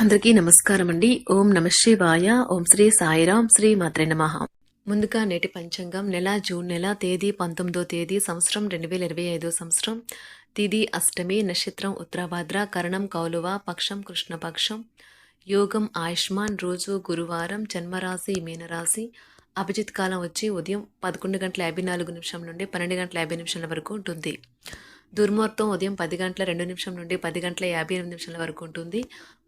అందరికీ నమస్కారం అండి ఓం నమ శివాయ. ఓం శ్రీ సాయిరాం. శ్రీ మాత్రే నమ. ముందుగా నేటి పంచాంగం. నెల జూన్ నెల తేదీ పంతొమ్మిదో తేదీ సంవత్సరం రెండు వేల ఇరవై ఐదో సంవత్సరం. తిది అష్టమి నక్షత్రం ఉత్తరాభాద్ర కరణం కౌలువ పక్షం కృష్ణపక్షం. యోగం ఆయుష్మాన్ రోజు గురువారం జన్మరాశి మీనరాశి. అభిజిత్ కాలం వచ్చి ఉదయం పదకొండు గంటల యాభై నాలుగు నిమిషం నుండి పన్నెండు గంటల యాభై నిమిషాల వరకు ఉంటుంది. దుర్ముహూర్తం ఉదయం పది గంటల రెండు నిమిషం నుండి పది గంటల యాభై ఎనిమిది నిమిషాల వరకు ఉంటుంది.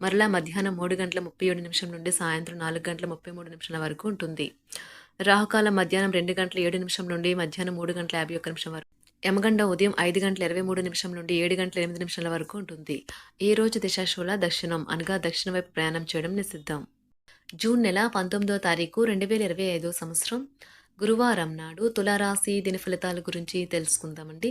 మరలా మధ్యాహ్నం మూడు గంటల ముప్పై ఏడు నిమిషం నుండి సాయంత్రం నాలుగు గంటల ముప్పై మూడు నిమిషాల వరకు ఉంటుంది. రాహుకాలం మధ్యాహ్నం రెండు గంటల ఏడు నిమిషం నుండి మధ్యాహ్నం మూడు గంటల యాభై ఒక్క నిమిషం వరకు యమగండ ఉదయం ఐదు గంటల ఇరవై మూడు నిమిషం నుండి ఏడు గంటల ఎనిమిది నిమిషాల వరకు ఉంటుంది. ఈ రోజు దిశాశూల దక్షిణం అనగా దక్షిణ వైపు ప్రయాణం చేయడం నిషిద్ధం. జూన్ నెల పంతొమ్మిదో తారీఖు రెండు వేల ఇరవై ఐదో సంవత్సరం గురువారం నాడు తులారాశి దిన ఫలితాల గురించి తెలుసుకుందామండి.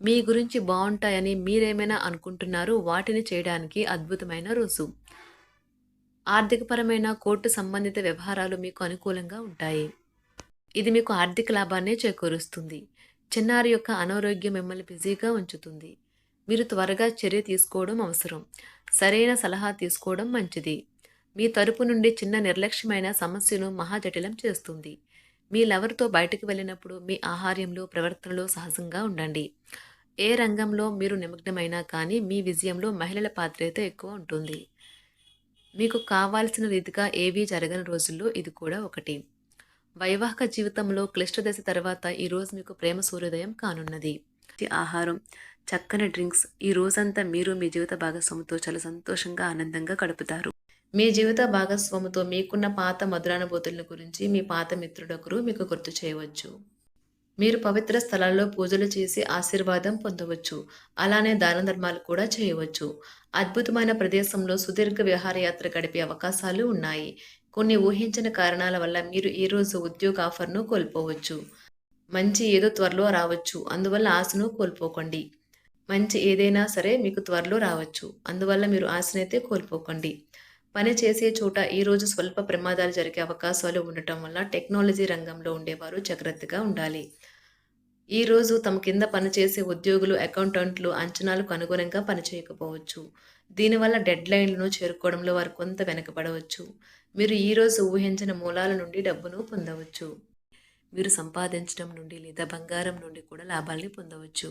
మీ గురించి బాగుంటాయని మీరేమైనా అనుకుంటున్నారు వాటిని చేయడానికి అద్భుతమైన రోజు ఆర్థికపరమైన కోర్టు సంబంధిత వ్యవహారాలు మీకు అనుకూలంగా ఉంటాయి. ఇది మీకు ఆర్థిక లాభాన్ని చేకూరుస్తుంది. చిన్నారి యొక్క అనారోగ్యం మిమ్మల్ని బిజీగా ఉంచుతుంది. మీరు త్వరగా చర్య తీసుకోవడం అవసరం. సరైన సలహా తీసుకోవడం మంచిది. మీ తరపు నుండి చిన్న నిర్లక్ష్యమైన సమస్యను మహాజటిలం చేస్తుంది. మీ లవర్తో బయటకు వెళ్ళినప్పుడు మీ ఆహార్యంలో ప్రవర్తనలో సహజంగా ఉండండి. ఏ రంగంలో మీరు నిమగ్నమైనా కానీ మీ విజయంలో మహిళల పాత్ర అయితే ఎక్కువ ఉంటుంది. మీకు కావాల్సిన రీతిగా ఏవీ జరగని రోజుల్లో ఇది కూడా ఒకటి. వైవాహిక జీవితంలో క్లిష్ట దశ తర్వాత ఈరోజు మీకు ప్రేమ సూర్యోదయం కానున్నది. ఆహారం చక్కని డ్రింక్స్ ఈ రోజంతా మీరు మీ జీవిత భాగస్వామితో చాలా సంతోషంగా ఆనందంగా గడుపుతారు. మీ జీవిత భాగస్వామితో మీకున్న పాత మధురానుభూతుల గురించి మీ పాత మిత్రుడొకరు మీకు గుర్తు చేయవచ్చు. మీరు పవిత్ర స్థలాల్లో పూజలు చేసి ఆశీర్వాదం పొందవచ్చు. అలానే దాన ధర్మాలు కూడా చేయవచ్చు. అద్భుతమైన ప్రదేశంలో సుదీర్ఘ విహారయాత్ర గడిపే అవకాశాలు ఉన్నాయి. కొన్ని ఊహించిన కారణాల వల్ల మీరు ఈరోజు ఉద్యోగ ఆఫర్ను కోల్పోవచ్చు. మంచి ఏదో త్వరలో రావచ్చు. అందువల్ల ఆశను కోల్పోకండి. మంచి ఏదైనా సరే మీకు త్వరలో రావచ్చు. అందువల్ల మీరు ఆశనైతే కోల్పోకండి. పని చేసే చోట ఈరోజు స్వల్ప ప్రమాదాలు జరిగే అవకాశాలు ఉండటం వల్ల టెక్నాలజీ రంగంలో ఉండేవారు జాగ్రత్తగా ఉండాలి. ఈరోజు తమ కింద పనిచేసే ఉద్యోగులు అకౌంటెంట్లు అంచనాలకు అనుగుణంగా పనిచేయకపోవచ్చు. దీనివల్ల డెడ్ లైన్లను చేరుకోవడంలో వారు కొంత వెనకబడవచ్చు. మీరు ఈరోజు ఊహించిన మూలాల నుండి డబ్బును పొందవచ్చు. మీరు సంపాదించడం నుండి లేదా బంగారం నుండి కూడా లాభాల్ని పొందవచ్చు.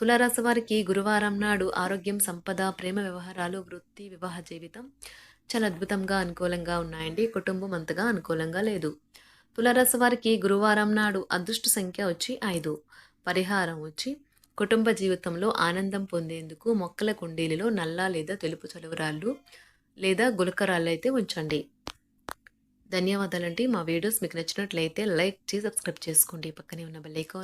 తులారాశి వారికి గురువారం నాడు ఆరోగ్యం సంపద ప్రేమ వ్యవహారాలు వృత్తి వివాహ జీవితం చాలా అద్భుతంగా అనుకూలంగా ఉన్నాయండి. కుటుంబం అంతగా అనుకూలంగా లేదు. తులారాశి వారికి గురువారం నాడు అదృష్ట సంఖ్య వచ్చి ఐదు. పరిహారం వచ్చి కుటుంబ జీవితంలో ఆనందం పొందేందుకు మొక్కల కుండీలలో నల్ల లేదా తెలుపు చలువరాళ్ళు లేదా గులకరాళ్ళు అయితే ఉంచండి. ధన్యవాదాలండి. మా వీడియోస్ మీకు నచ్చినట్లయితే లైక్ చేసి సబ్స్క్రైబ్ చేసుకోండి. పక్కనే ఉన్న బెల్ ఐకాన్